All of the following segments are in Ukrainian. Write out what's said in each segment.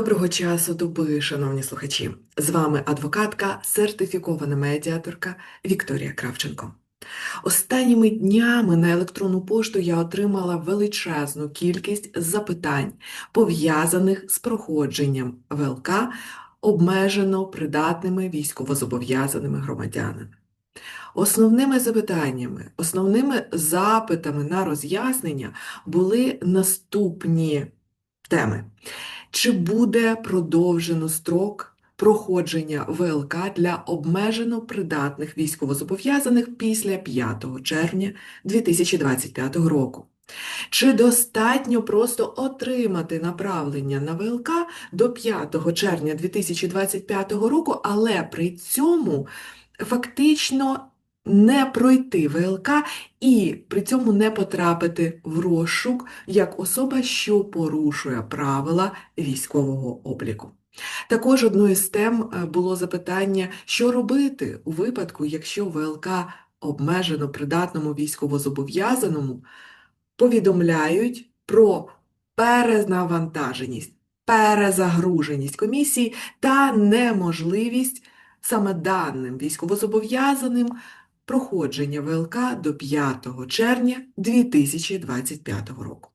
Доброго часу доби, шановні слухачі! З вами адвокатка, сертифікована медіаторка Вікторія Кравченко. Останніми днями на електронну пошту я отримала величезну кількість запитань, пов'язаних з проходженням ВЛК обмежено придатними військовозобов'язаними громадянами. Основними запитаннями, основними запитами на роз'яснення були наступні теми. Чи буде продовжено строк проходження ВЛК для обмежено придатних військовозобов'язаних після 5 червня 2025 року? Чи достатньо просто отримати направлення на ВЛК до 5 червня 2025 року, але при цьому фактично не пройти ВЛК і при цьому не потрапити в розшук як особа, що порушує правила військового обліку. Також одною з тем е, було запитання, що робити у випадку, якщо ВЛК обмежено придатному військовозобов'язаному повідомляють про перенавантаженість, перезагруженість комісії та неможливість саме даним військовозобов'язаним проходження ВЛК до 5 червня 2025 року.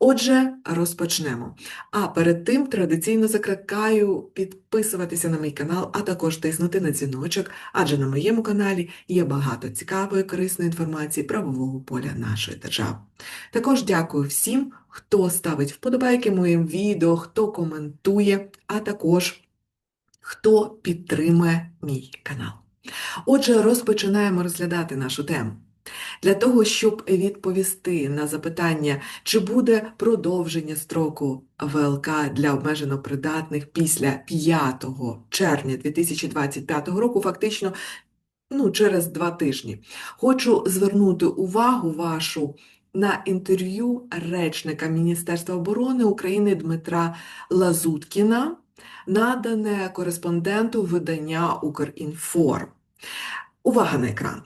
Отже, розпочнемо. А перед тим традиційно закликаю підписуватися на мій канал, а також тиснути на дзвіночок, адже на моєму каналі є багато цікавої корисної інформації правового поля нашої держави. Також дякую всім, хто ставить вподобайки моїм відео, хто коментує, а також хто підтримує мій канал. Отже, розпочинаємо розглядати нашу тему. Для того, щоб відповісти на запитання, чи буде продовження строку ВЛК для обмежено придатних після 5 червня 2025 року, фактично ну, через два тижні, хочу звернути увагу вашу на інтерв'ю речника Міністерства оборони України Дмитра Лазуткіна, надане кореспонденту видання Укрінформ. Увага на екран.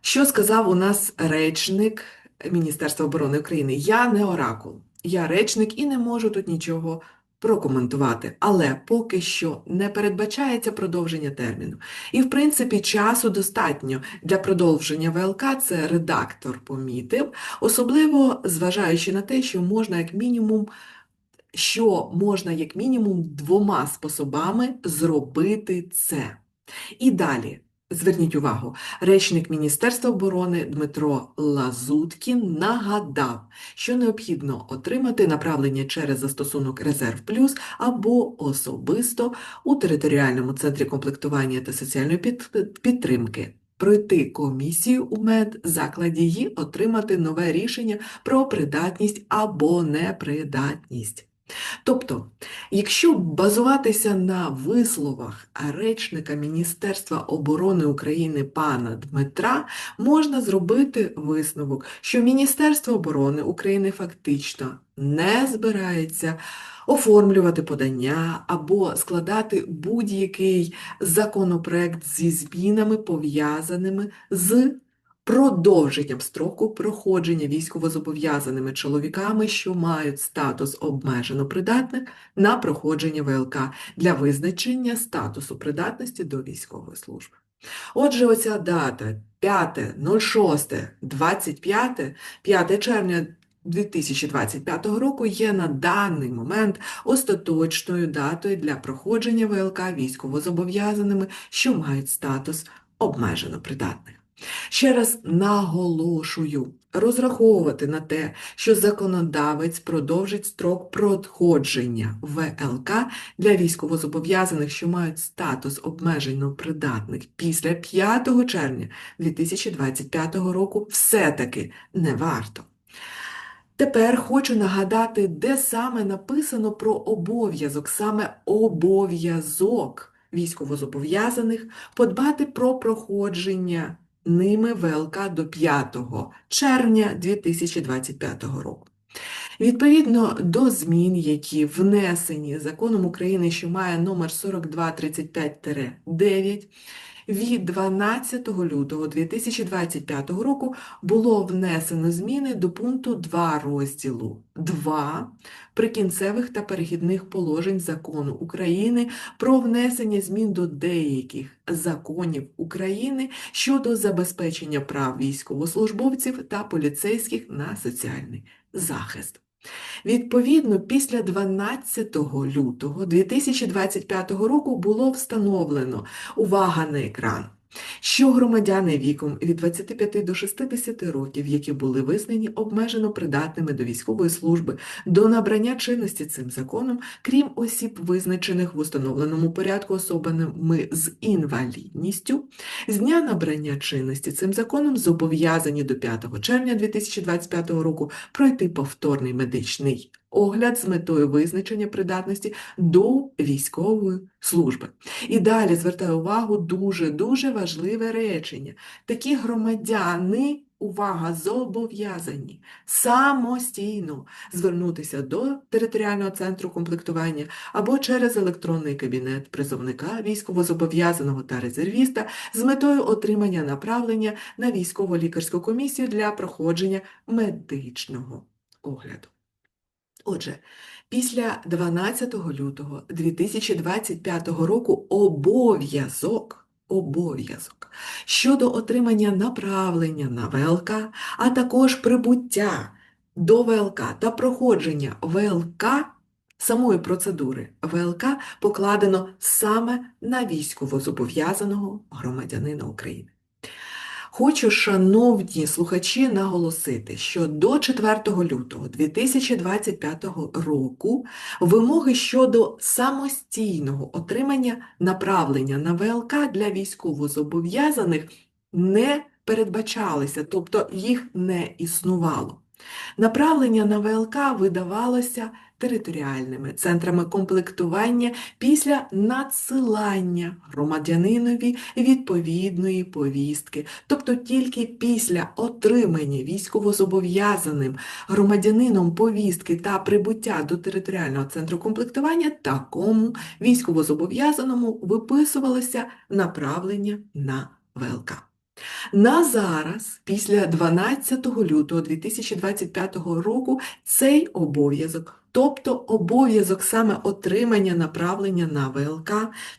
Що сказав у нас речник Міністерства оборони України? Я не оракул, я речник і не можу тут нічого прокоментувати, але поки що не передбачається продовження терміну. І, в принципі, часу достатньо для продовження ВЛК, це редактор помітив, особливо зважаючи на те, що можна як мінімум. Що можна як мінімум двома способами зробити це. І далі Зверніть увагу, речник Міністерства оборони Дмитро Лазуткін нагадав, що необхідно отримати направлення через застосунок Резерв Плюс або особисто у територіальному центрі комплектування та соціальної підтримки. Пройти комісію у медзакладі і отримати нове рішення про придатність або непридатність. Тобто, якщо базуватися на висловах речника Міністерства оборони України пана Дмитра, можна зробити висновок, що Міністерство оборони України фактично не збирається оформлювати подання або складати будь-який законопроект зі змінами, пов'язаними з продовженням строку проходження військовозобов'язаними чоловіками, що мають статус обмежено придатних на проходження ВЛК для визначення статусу придатності до військової служби. Отже, оця дата 5.06.25, 5 червня 2025 року є на даний момент остаточною датою для проходження ВЛК військовозобов'язаними, що мають статус обмежено придатних. Ще раз наголошую, розраховувати на те, що законодавець продовжить строк проходження ВЛК для військовозобов'язаних, що мають статус обмежено придатних після 5 червня 2025 року, все-таки не варто. Тепер хочу нагадати, де саме написано про обов'язок, саме обов'язок військовозобов'язаних подбати про проходження ними ВЛК до 5 червня 2025 року. Відповідно до змін, які внесені законом України, що має номер 4235-9, від 12 лютого 2025 року було внесено зміни до пункту 2 розділу 2 прикінцевих та перехідних положень Закону України про внесення змін до деяких законів України щодо забезпечення прав військовослужбовців та поліцейських на соціальний захист. Відповідно, після 12 лютого 2025 року було встановлено увага на екран, що громадяни віком від 25 до 60 років, які були визнані обмежено придатними до військової служби до набрання чинності цим законом, крім осіб, визначених в установленому порядку особами з інвалідністю, з дня набрання чинності цим законом зобов'язані до 5 червня 2025 року пройти повторний медичний огляд з метою визначення придатності до військової служби. І далі звертаю увагу дуже-дуже важливе речення. Такі громадяни, увага, зобов'язані самостійно звернутися до територіального центру комплектування або через електронний кабінет призовника військовозобов'язаного та резервіста з метою отримання направлення на військово-лікарську комісію для проходження медичного огляду. Отже, після 12 лютого 2025 року обов'язок, обов'язок щодо отримання направлення на ВЛК, а також прибуття до ВЛК та проходження ВЛК, самої процедури ВЛК покладено саме на військовозобов'язаного громадянина України. Хочу, шановні слухачі, наголосити, що до 4 лютого 2025 року вимоги щодо самостійного отримання направлення на ВЛК для військовозобов'язаних не передбачалися, тобто їх не існувало. Направлення на ВЛК видавалося територіальними центрами комплектування після надсилання громадянинові відповідної повістки, тобто тільки після отримання військовозобов'язаним громадянином повістки та прибуття до територіального центру комплектування такому військовозобов'язаному виписувалося направлення на ВЛК. На зараз, після 12 лютого 2025 року, цей обов'язок, тобто обов'язок саме отримання направлення на ВЛК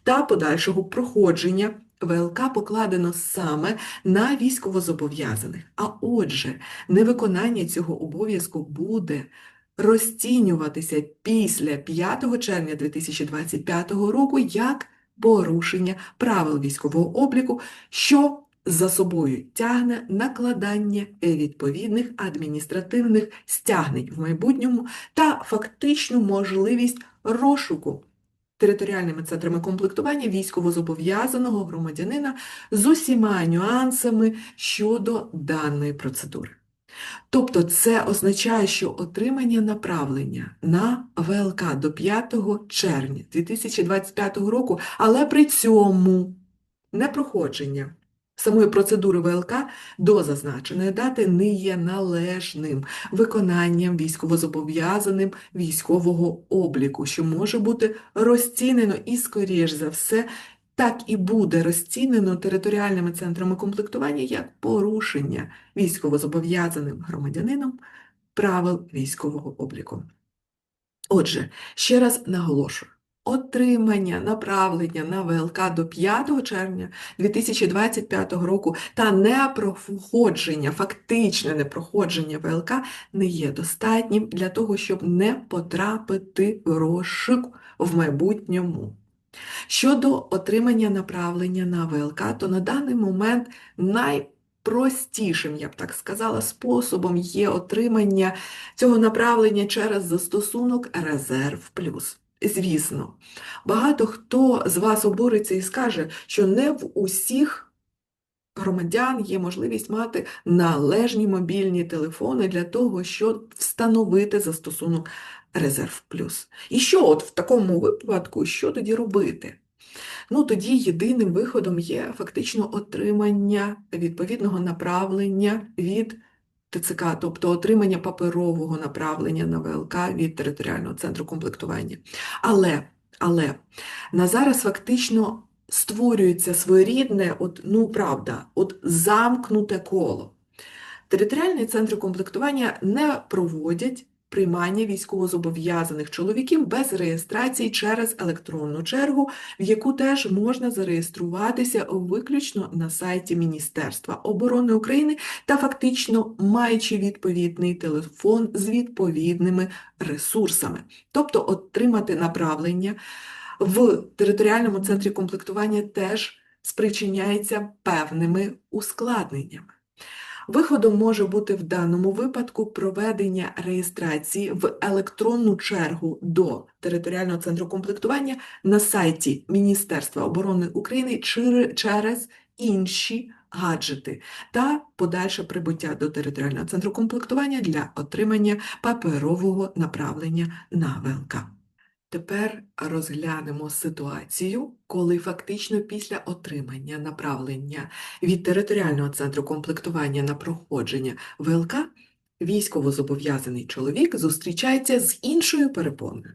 та подальшого проходження ВЛК покладено саме на військовозобов'язаних. А отже, невиконання цього обов'язку буде розцінюватися після 5 червня 2025 року як порушення правил військового обліку, що за собою тягне накладання відповідних адміністративних стягнень в майбутньому та фактичну можливість розшуку територіальними центрами комплектування військовозобов'язаного громадянина з усіма нюансами щодо даної процедури. Тобто це означає, що отримання направлення на ВЛК до 5 червня 2025 року, але при цьому не проходження самої процедури ВЛК до зазначеної дати не є належним виконанням військовозобов'язаним військового обліку, що може бути розцінено і, скоріш за все, так і буде розцінено територіальними центрами комплектування як порушення військовозобов'язаним громадянином правил військового обліку. Отже, ще раз наголошую. Отримання направлення на ВЛК до 5 червня 2025 року та непроходження, фактичне непроходження ВЛК не є достатнім для того, щоб не потрапити в розшук в майбутньому. Щодо отримання направлення на ВЛК, то на даний момент найпростішим, я б так сказала, способом є отримання цього направлення через застосунок Резерв Плюс. Звісно, багато хто з вас обуриться і скаже, що не в усіх громадян є можливість мати належні мобільні телефони для того, щоб встановити застосунок Резерв Плюс. І що от в такому випадку, що тоді робити? Ну, тоді єдиним виходом є фактично отримання відповідного направлення від ТЦК, тобто отримання паперового направлення на ВЛК від територіального центру комплектування. Але, але на зараз фактично створюється своєрідне, от, ну правда, от замкнуте коло. Територіальні центри комплектування не проводять приймання військовозобов'язаних чоловіків без реєстрації через електронну чергу, в яку теж можна зареєструватися виключно на сайті Міністерства оборони України та фактично маючи відповідний телефон з відповідними ресурсами, тобто отримати направлення в територіальному центрі комплектування теж спричиняється певними ускладненнями. Виходом може бути в даному випадку проведення реєстрації в електронну чергу до територіального центру комплектування на сайті Міністерства оборони України через інші гаджети та подальше прибуття до територіального центру комплектування для отримання паперового направлення на ВЛК. Тепер розглянемо ситуацію, коли фактично після отримання направлення від територіального центру комплектування на проходження ВЛК військовозобов'язаний чоловік зустрічається з іншою перепоною.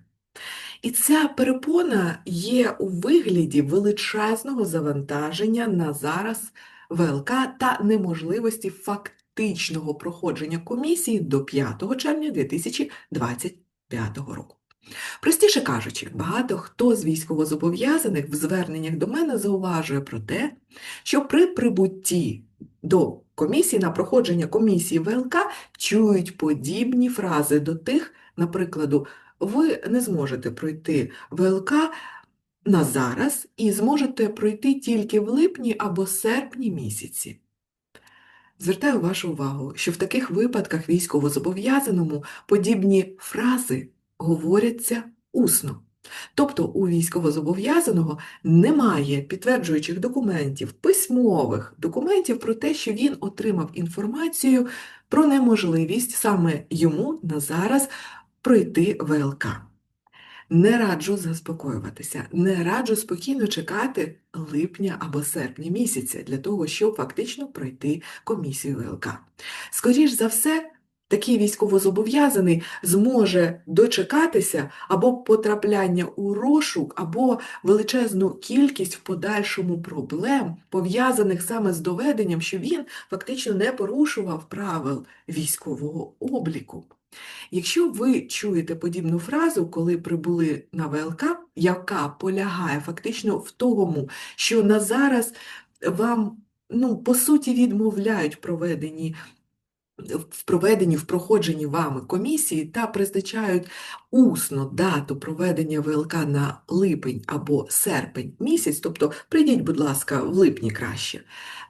І ця перепона є у вигляді величезного завантаження на зараз ВЛК та неможливості фактичного проходження комісії до 5 червня 2025 року. Простіше кажучи, багато хто з військовозобов'язаних в зверненнях до мене зауважує про те, що при прибутті до комісії на проходження комісії ВЛК чують подібні фрази до тих, наприклад, ви не зможете пройти ВЛК на зараз і зможете пройти тільки в липні або серпні місяці. Звертаю вашу увагу, що в таких випадках військовозобов'язаному подібні фрази говоряться усно. Тобто у військовозобов'язаного немає підтверджуючих документів, письмових документів про те, що він отримав інформацію про неможливість саме йому на зараз пройти ВЛК. Не раджу заспокоюватися, не раджу спокійно чекати липня або серпня місяця для того, щоб фактично пройти комісію ВЛК. Скоріш за все, такий військовозобов'язаний зможе дочекатися або потрапляння у розшук, або величезну кількість в подальшому проблем, пов'язаних саме з доведенням, що він фактично не порушував правил військового обліку. Якщо ви чуєте подібну фразу, коли прибули на ВЛК, яка полягає фактично в тому, що на зараз вам, ну, по суті, відмовляють в проведенні в проведенні, в проходженні вами комісії та призначають усно дату проведення ВЛК на липень або серпень місяць, тобто прийдіть, будь ласка, в липні краще,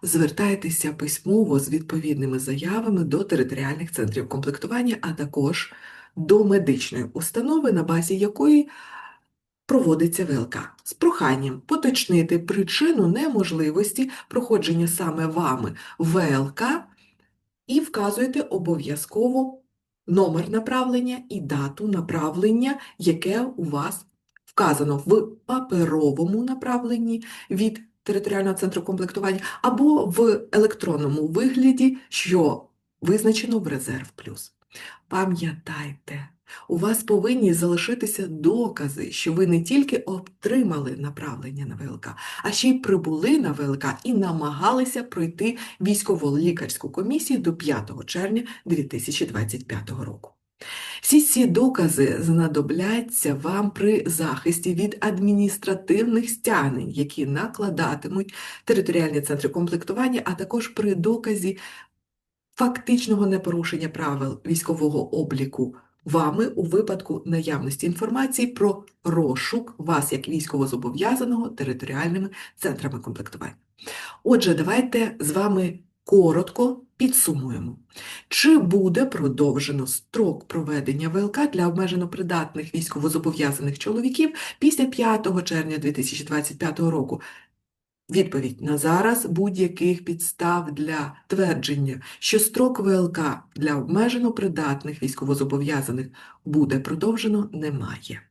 звертайтеся письмово з відповідними заявами до територіальних центрів комплектування, а також до медичної установи, на базі якої проводиться ВЛК. З проханням поточнити причину неможливості проходження саме вами ВЛК і вказуєте обов'язково номер направлення і дату направлення, яке у вас вказано в паперовому направленні від територіального центру комплектування або в електронному вигляді, що визначено в резерв плюс. Пам'ятайте, у вас повинні залишитися докази, що ви не тільки отримали направлення на ВЛК, а ще й прибули на ВЛК і намагалися пройти військово-лікарську комісію до 5 червня 2025 року. Всі ці докази знадобляться вам при захисті від адміністративних стягнень, які накладатимуть територіальні центри комплектування, а також при доказі фактичного непорушення правил військового обліку вами у випадку наявності інформації про розшук вас як військовозобов'язаного територіальними центрами комплектування. Отже, давайте з вами коротко підсумуємо, чи буде продовжено строк проведення ВЛК для обмежено придатних військовозобов'язаних чоловіків після 5 червня 2025 року. Відповідь на зараз будь-яких підстав для твердження, що строк ВЛК для обмежено придатних військовозобов'язаних буде продовжено, немає.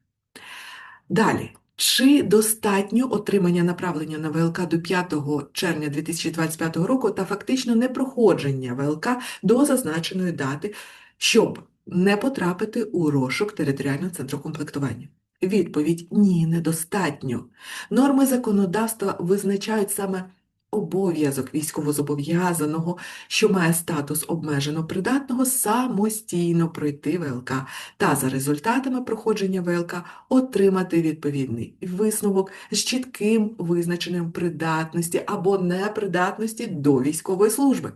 Далі. Чи достатньо отримання направлення на ВЛК до 5 червня 2025 року та фактично непроходження ВЛК до зазначеної дати, щоб не потрапити у розшук територіального центру комплектування? Відповідь ні, недостатньо. Норми законодавства визначають саме обов'язок військовозобов'язаного, що має статус обмежено придатного, самостійно пройти ВЛК та за результатами проходження ВЛК отримати відповідний висновок з чітким визначенням придатності або непридатності до військової служби.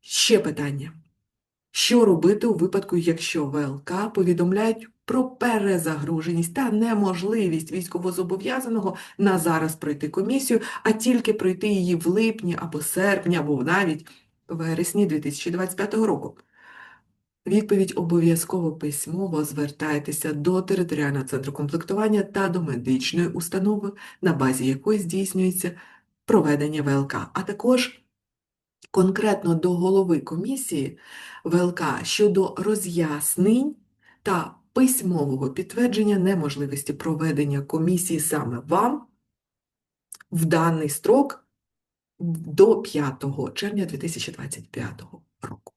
Ще питання. Що робити у випадку, якщо ВЛК повідомляють про перезагруженість та неможливість військовозобов'язаного на зараз пройти комісію, а тільки пройти її в липні або серпні, або навіть вересні 2025 року? Відповідь обов'язково письмово звертайтеся до територіального центру комплектування та до медичної установи, на базі якої здійснюється проведення ВЛК, а також конкретно до голови комісії ВЛК щодо роз'яснень та письмового підтвердження неможливості проведення комісії саме вам в даний строк до 5 червня 2025 року.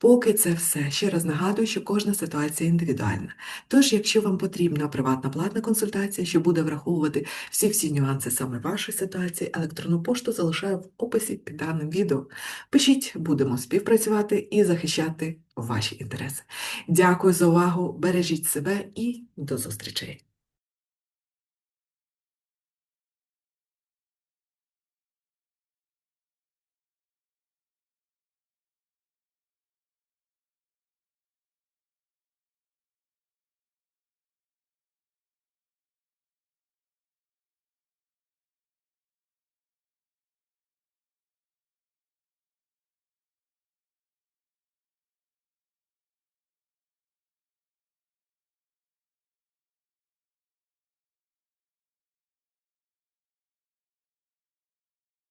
Поки це все, ще раз нагадую, що кожна ситуація індивідуальна. Тож, якщо вам потрібна приватна платна консультація, що буде враховувати всі-всі нюанси саме вашої ситуації, електронну пошту залишаю в описі під даним відео. Пишіть, будемо співпрацювати і захищати ваші інтереси. Дякую за увагу, бережіть себе і до зустрічей!